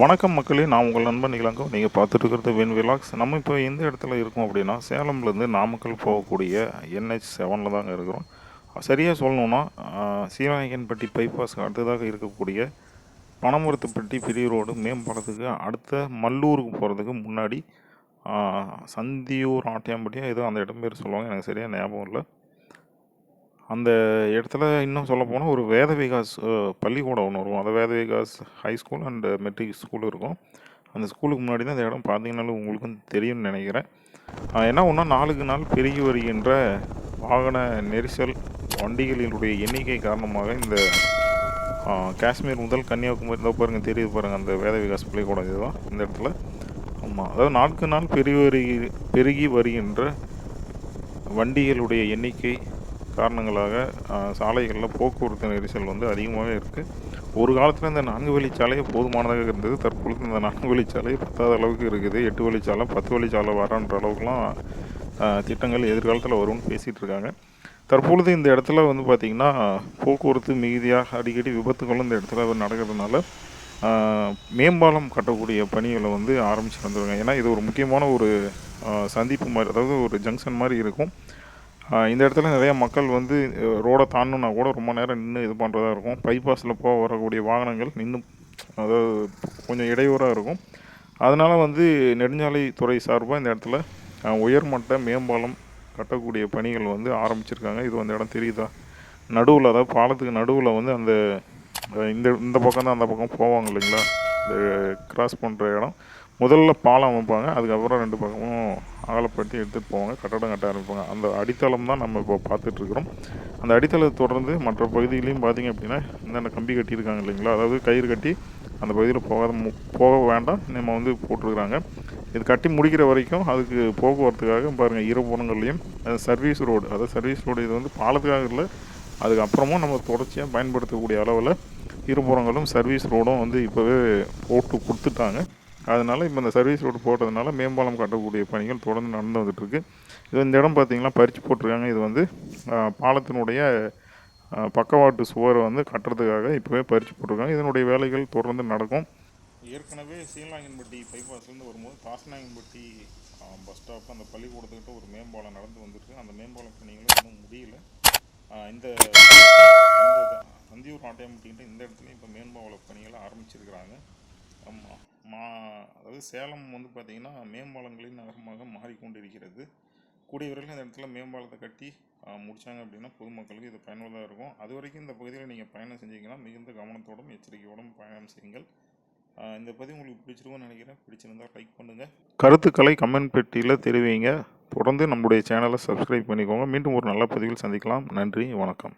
வணக்கம் மக்களே நான் உங்கள் நண்பன் நிகழங்கோ நீங்கள் பார்த்துட்டு இருக்கிறது வென் விலாக்ஸ். நம்ம இப்போ எந்த இடத்துல இருக்கோம் அப்படின்னா சேலம்லேருந்து நாமக்கல் போகக்கூடிய என்ஹெச் செவனில் தாங்க இருக்கிறோம். சரியாக சொல்லணுன்னா சீரநாயகன்பட்டி பைபாஸ்க்கு அடுத்ததாக இருக்கக்கூடிய பனமரத்துப்பட்டி பெரிய ரோடு மேம்பாலத்துக்கு அடுத்த மல்லூருக்கு போகிறதுக்கு முன்னாடி சந்தியூர் ஆட்டியாம்பட்டியா ஏதோ அந்த இடம் பேர் சொல்லுவாங்க. எனக்கு சரியாக ஞாபகம் இல்லை. அந்த இடத்துல இன்னும் சொல்ல போனால் ஒரு வேத விகாஸ் பள்ளிக்கூடம் ஒன்று இருக்கும். அந்த Veda Vikas high school and matric school இருக்கும். அந்த ஸ்கூலுக்கு முன்னாடி தான் அந்த இடம் பார்த்தீங்கனாலும் உங்களுக்கும் தெரியும்னு நினைக்கிறேன். ஏன்னா என்ன ஒன்றா நாளுக்கு நாள் பெருகி வருகின்ற வாகன நெரிசல் வண்டிகளினுடைய எண்ணிக்கை காரணமாக இந்த காஷ்மீர் முதல் கன்னியாகுமரி இதோ பாருங்கள் தெரியுது பாருங்கள் அந்த வேத விகாஸ் பள்ளிக்கூடம் இதுதான் இந்த இடத்துல. ஆமாம் அதாவது நாளுக்கு நாள் பெருகி வருகி பெருகி வருகின்ற வண்டிகளுடைய எண்ணிக்கை காரணங்களாக சாலைகளில் போக்குவரத்து நெரிசல் வந்து அதிகமாகவே இருக்குது ஒரு காலத்தில் இந்த நான்கு வழிச்சாலையே போதுமானதாக இருந்தது. தற்பொழுது இந்த நான்கு வழிச்சாலை பத்தாத அளவுக்கு இருக்குது. எட்டு வழிச்சாலை பத்து வழிச்சாலை வரன்ற அளவுக்குலாம் திட்டங்கள் எதிர்காலத்தில் வரும்னு பேசிகிட்டு இருக்காங்க. தற்பொழுது இந்த இடத்துல வந்து பார்த்திங்கன்னா போக்குவரத்து மிகுதியாக அடிக்கடி விபத்துகளும் இந்த இடத்துல நடக்கிறதுனால மேம்பாலம் கட்டக்கூடிய பணிகளை வந்து ஆரம்பிச்சு வந்துருங்க ஏன்னா இது ஒரு முக்கியமான ஒரு சந்திப்பு மாதிரி அதாவது ஒரு ஜங்ஷன் மாதிரி இருக்கும். இந்த இடத்துல நிறைய மக்கள் வந்து ரோடை தாண்டணுன்னா கூட ரொம்ப நேரம் நின்று இது பண்ணுறதா இருக்கும். பைபாஸில் போக வரக்கூடிய வாகனங்கள் நின்று அதாவது கொஞ்சம் இடையூறாக இருக்கும். அதனால் வந்து நெடுஞ்சாலைத்துறை சார்பாக இந்த இடத்துல உயர்மட்ட மேம்பாலம் கட்டக்கூடிய பணிகள் வந்து ஆரம்பிச்சிருக்காங்க. இது அந்த இடம் தெரியுதா? நடுவில் அதாவது பாலத்துக்கு நடுவில் வந்து அந்த இந்த இந்த பக்கம் தான் அந்த பக்கம் போவாங்க இல்லைங்களா? இந்த கிராஸ் பண்ணுற இடம். முதல்ல பாலம் அமைப்பாங்க அதுக்கப்புறம் ரெண்டு பக்கமும் அகலப்படுத்தி எடுத்துகிட்டு போவாங்க கட்டடம் கட்ட ஆரம்பிப்பாங்க. அந்த அடித்தளம் தான் நம்ம இப்போ பார்த்துட்ருக்குறோம் அந்த அடித்தளத்தை தொடர்ந்து மற்ற பகுதியிலையும் பார்த்தீங்க அப்படின்னா இந்தாண்ட கம்பி கட்டியிருக்காங்க இல்லைங்களா? அதாவது கயிறு கட்டி அந்த பகுதியில் போகாத மு- போக வேண்டாம் நம்ம வந்து போட்டிருக்கிறாங்க. இது கட்டி முடிக்கிற வரைக்கும் அதுக்கு போக்குவரத்துக்காக பாருங்கள் இருபுறங்கள்லையும் சர்வீஸ் ரோடு அதாவது சர்வீஸ் ரோடு இது வந்து பாலத்துக்காக இல்லை அதுக்கப்புறமும் நம்ம தொடர்ச்சியாக பயன்படுத்தக்கூடிய அளவில் இருபுறங்களும் சர்வீஸ் ரோடும் வந்து இப்போவே போட்டு கொடுத்துட்டாங்க. அதனால் இப்போ இந்த சர்வீஸ் ரோடு போட்டதுனால மேம்பாலம் கட்டக்கூடிய பணிகள் தொடர்ந்து நடந்து வந்துட்டுருக்கு. இது இந்த இடம் பார்த்திங்கன்னா பறித்து போட்டிருக்காங்க. இது வந்து பாலத்தினுடைய பக்கவாட்டு சுவரை வந்து கட்டுறதுக்காக இப்போவே பறித்து போட்டிருக்காங்க. இதனுடைய வேலைகள் தொடர்ந்து நடக்கும். ஏற்கனவே சீலாங்கன்பட்டி பைபாஸ்லேருந்து வரும்போது காசநாயகன்பட்டி பஸ் ஸ்டாப் அந்த பள்ளிக்கூடத்துக்கிட்ட ஒரு மேம்பாலம் நடந்து வந்திருக்கு. அந்த மேம்பாலம் பணிகளும் இன்னும் முடியல. இந்த இந்த சந்தியூர் ஆட்டையம்பட்டின்ற இந்த இடத்துல இப்போ மேம்பால பணிகளை ஆரம்பிச்சிருக்கிறாங்க. ஆமாம் அதாவது சேலம் வந்து பார்த்திங்கன்னா மேம்பாலங்களின் நகரமாக மாறிக்கொண்டிருக்கிறது. கூடிய விரைவில் இந்த இடத்துல மேம்பாலத்தை கட்டி முடித்தாங்க அப்படின்னா பொதுமக்களுக்கு இது பயனுள்ளதாக இருக்கும். அது வரைக்கும் இந்த பகுதியில் நீங்கள் பயணம் செஞ்சீங்கன்னா மிகுந்த கவனத்தோடும் எச்சரிக்கையோடும் பயணம் செய்யுங்கள். இந்த பதிவு உங்களுக்கு பிடிச்சிருக்கும்னு நினைக்கிறேன். பிடிச்சிருந்தா லைக் பண்ணுங்கள் கருத்துக்களை கமெண்ட் பெட்டியில் தெரிவிங்க. தொடர்ந்து நம்முடைய சேனலை சப்ஸ்கிரைப் பண்ணிக்கோங்க. மீண்டும் ஒரு நல்ல பதிவில் சந்திக்கலாம். நன்றி வணக்கம்.